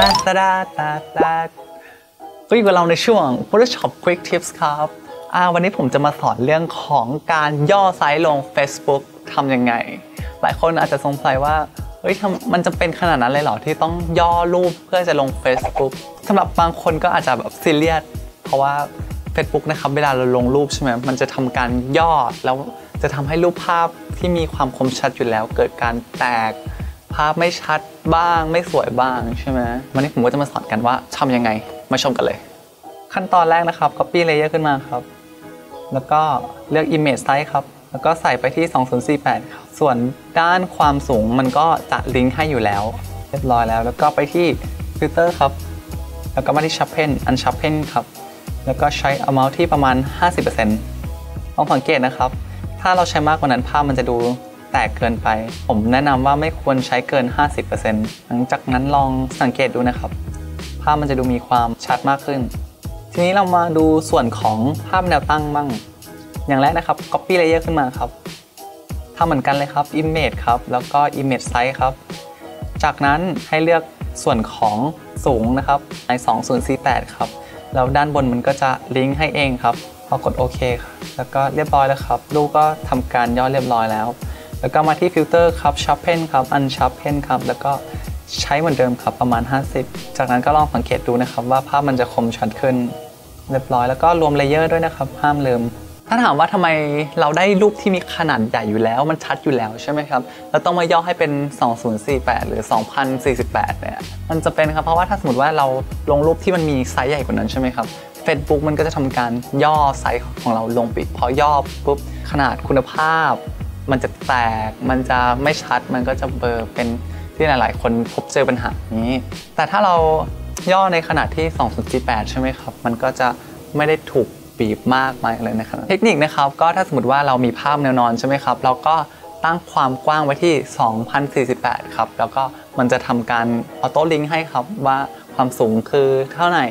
ตาดาตาตาก็อยู่กับเราในช่วง Photoshop Quick Tips ครับอ่าวันนี้ผมจะมาสอนเรื่องของการย่อไซส์ลง Facebook ทำยังไง หลายคนอาจจะสงสัยว่าเฮ้ยมันจะเป็นขนาดนั้นเลยเหรอที่ต้องย่อรูปเพื่อจะลง Facebook สำหรับบางคนก็อาจจะแบบซีเรียสเพราะว่า Facebook นะครับเวลาเราลงรูปใช่ไหมมันจะทำการย่อแล้วจะทำให้รูปภาพที่มีความคมชัดอยู่แล้ว เกิดการแตก ภาพไม่ชัดบ้าง ไม่สวยบ้างใช่ไหมวันนี้ผมก็จะมาสอนกันว่าทำยังไง มาชมกันเลย ขั้นตอนแรกนะครับ copy layer ขึ้นมาครับ แล้วก็เลือก image size ครับ แล้วก็ใส่ไปที่ 2048 ครับ ส่วนด้านความสูงมันก็จะลิงก์ให้อยู่แล้ว เรียบร้อยแล้ว แล้วก็ไปที่ filter ครับ แล้วก็มาที่ sharpen unsharpen ครับ แล้วก็ใช้ amount ที่ประมาณ 50%ลองสังเกตนะครับ ถ้าเราใช้มากกว่านั้นภาพมันจะดู แตกเกินไป ผมแนะนำว่าไม่ควรใช้เกิน 50%หลังจากนั้นลองสังเกตดูนะครับ ภาพมันจะดูมีความชัดมากขึ้น ทีนี้เรามาดูส่วนของภาพแนวตั้งบ้าง อย่างแรกนะครับ copy layer ขึ้นมาครับทำเหมือนกันเลยครับ image ครับ แล้วก็ image size ครับ จากนั้นให้เลือกส่วนของสูงนะครับใน2048 ครับ แล้วด้านบนมันก็จะลิงก์ให้เองครับพอกดโอเคแล้วก็เรียบร้อยแล้วครับรูปก็ทำการย่อเรียบร้อยแล้ว แล้วก็มาที่ฟิลเตอร์ครับ sharpen ครับ unsharpen ครับแล้วก็ใช้เหมือนเดิมครับประมาณ 50 จากนั้นก็ลองสังเกตดูนะครับว่าภาพมันจะคมชัดขึ้นเรียบร้อยแล้วก็รวมเลเยอร์ด้วยนะครับห้ามลืมถ้าถามว่าทำไมเราได้รูปที่มีขนาดใหญ่อยู่แล้ว มันชัดอยู่แล้วใช่ไหมครับแล้วต้องมาย่อให้เป็น 2048 หรือ 2048 เนี่ยมันจะเป็นครับเพราะว่าถ้าสมมติว่าเราลงรูปที่มันมีไซส์ใหญ่กว่านั้นใช่ไหมครับ Facebook มันก็จะทำการย่อไซส์ของเราลงไปอีกพอย่อปุ๊บขนาดคุณภาพ มันจะแตก มันจะไม่ชัด มันก็จะเบลอเป็นที่หลาย ๆ คนพบเจอปัญหานี้ แต่ถ้าเราย่อในขนาดที่2048 ใช่ไหมครับ มันก็จะไม่ได้ถูกบีบมากมายเลยนะครับ เทคนิคนะครับ ก็ถ้าสมมติว่าเรามีภาพแนวนอนใช่ไหมครับ เราก็ตั้งความกว้างไว้ที่ 2048 ครับ แล้วก็มันจะทำการออโต้ลิงก์ให้ครับว่าความสูงคือเท่าไหร่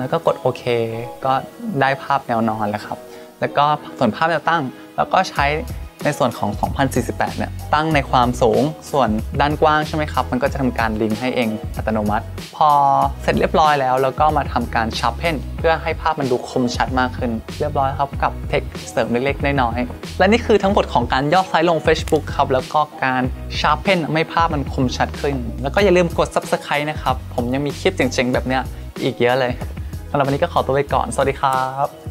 แล้วก็กดโอเค ก็ได้ภาพแนวนอนแล้วครับ แล้วก็ส่วนภาพแนวตั้ง แล้วก็ใช้ ในส่วนของ 2048 เนี่ยตั้งในความสูงส่วนด้านกว้างใช่ไหมครับ มันก็จะทำการลิงก์ให้เองอัตโนมัติ พอเสร็จเรียบร้อยแล้วแล้วก็มาทำการชาร์เพนเพื่อให้ภาพมันดูคมชัดมากขึ้น เรียบร้อยครับกับเทคเสริมเล็กๆน้อยๆและนี่คือทั้งหมดของการย่อไซส์ลง Facebook ครับแล้วก็การชาร์เพนให้ภาพมันคมชัดขึ้น แล้วก็อย่าลืมกด Subscribe นะครับผมยังมีคลิปเจ๋งๆแบบเนี้ยอีกเยอะเลยสำหรับวันนี้ก็ขอตัวไปก่อน สวัสดีครับ